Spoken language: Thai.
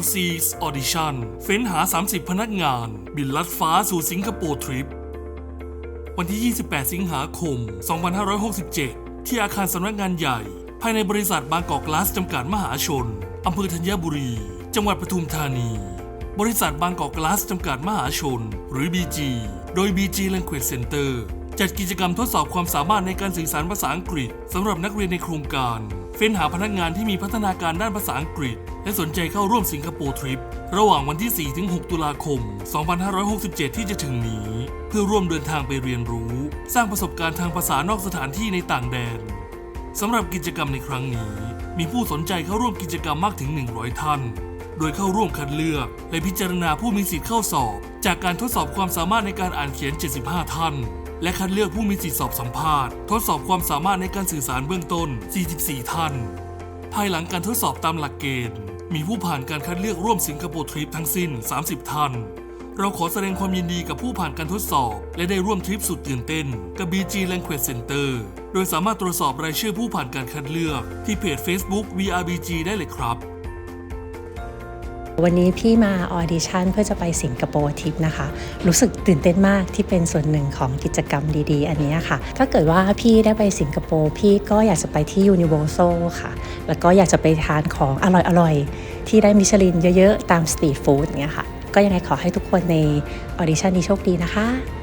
LC's Audition เฟ้นหา 30 พนักงาน บินลัดฟ้าสู่สิงคโปร์ทริป วันที่ 28 สิงหาคม 2567 ที่อาคารสำนักงานใหญ่ ภายในบริษัทบางกอกกลาสจำกัดมหาชน อำเภอธัญบุรี จังหวัดปทุมธานี บริษัทบางกอกกลาสจำกัดมหาชน หรือ BG โดย BG Language Center จัดกิจกรรมทดสอบความสามารถในการสื่อสารภาษาอังกฤษสำหรับนักเรียนในโครงการ เฟ้นหาพนักงานที่มีพัฒนาการด้านภาษาอังกฤษ และสนใจเข้าร่วมสิงคโปร์ทริประหว่างวันที่ 4-6 ตุลาคม 2567 ที่จะถึงนี้ เพื่อร่วมเดินทางไปเรียนรู้ สร้างประสบการณ์ทางภาษานอกสถานที่ในต่างแดนสำหรับกิจกรรมในครั้งนี้ มีผู้สนใจเข้าร่วมกิจกรรมมากถึง 100 ท่าน โดยเข้าร่วมคัดเลือก และพิจารณาผู้มีสิทธิ์เข้าสอบ จากการทดสอบความสามารถในการอ่านเขียน 75 ท่าน และคัดเลือกผู้มีสิทธิสอบสัมภาษณ์ ทดสอบความสามารถในการสื่อสารเบื้องต้น 44 ท่าน ภายหลังการทดสอบตามหลักเกณฑ์ มีผู้ผ่านการคัดเลือกร่วมสิงคโปร์ทริปทั้งสิ้น 30 ท่าน เราขอแสดงความยินดีกับผู้ผ่านการทดสอบ และได้ร่วมทริปสุดตื่นเต้น กับ BG Language Center โดยสามารถตรวจสอบรายชื่อผู้ผ่านการคัดเลือกที่เพจ Facebook VRBG ได้เลยครับ วันนี้พี่มาออดิชั่นเพื่อจะไปสิงคโปร์ทิปนะคะ รู้สึกตื่นเต้นมากที่เป็นส่วนหนึ่งของกิจกรรมดีๆ อันนี้ค่ะ ถ้าเกิดว่าพี่ได้ไปสิงคโปร์พี่ก็อยากจะไปที่ยูนิเวอร์แซลค่ะ แล้วก็อยากจะไปทานของอร่อยๆ ที่ได้มิชลินเยอะๆ ตามสตรีทฟู้ดเงี้ยค่ะ ก็ยังไงขอให้ทุกคนในออดิชั่นนี้โชคดีนะคะ